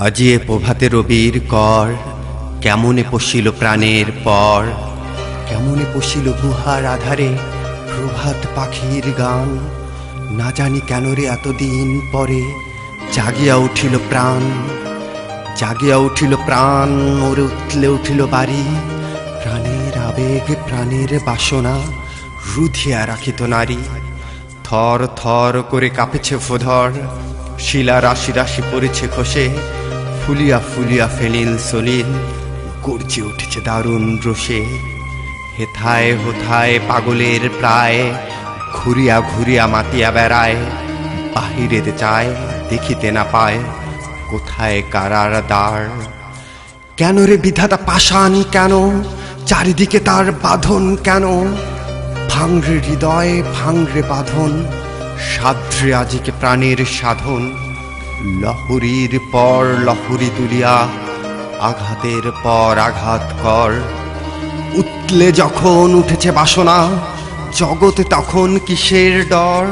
আজিয়ে প্রভাতে রবির কর, কেমনে পশিল প্রাণের পর? কেমনে পশিল গুহার আধারে প্রভাত পাখির গান? না জানি কেন রে এতদিন পরে জাগিয়া উঠিল প্রাণ, জাগিয়া উঠিল প্রাণ ওরে উঠলে উঠিল বাড়ি। প্রাণের আবেগ, প্রাণের বাসনা রুধিয়া রাখিত নারী। থর থর করে কাঁপেছে ফোধর শিলা রাশি রাশি পড়েছে খসে। ফুলিয়া ফুলিয়া ফেলিল সলিল, গর্জে উঠেছে দারুণ রসে। হেথায় হোথায় পাগলের প্রায়, ঘুরিয়া ঘুরিয়া মাতিয়া বেড়ায়। বাহিরে চায়, দেখিতে না পায়, কোথায় কারার দ্বার। কেন রে বিধাতা পাষাণ কেন? চারিদিকে তার বাঁধন কেন? ভাঙরে হৃদয় ভাঙরে বাঁধন। সাধ্রে আজিকে প্রাণের সাধন, লহরীর পর লহরি তুলিয়া আঘাতের পর আঘাত কর। উতলে যখন উঠেছে বাসনা জগতে তখন কিসের ডর?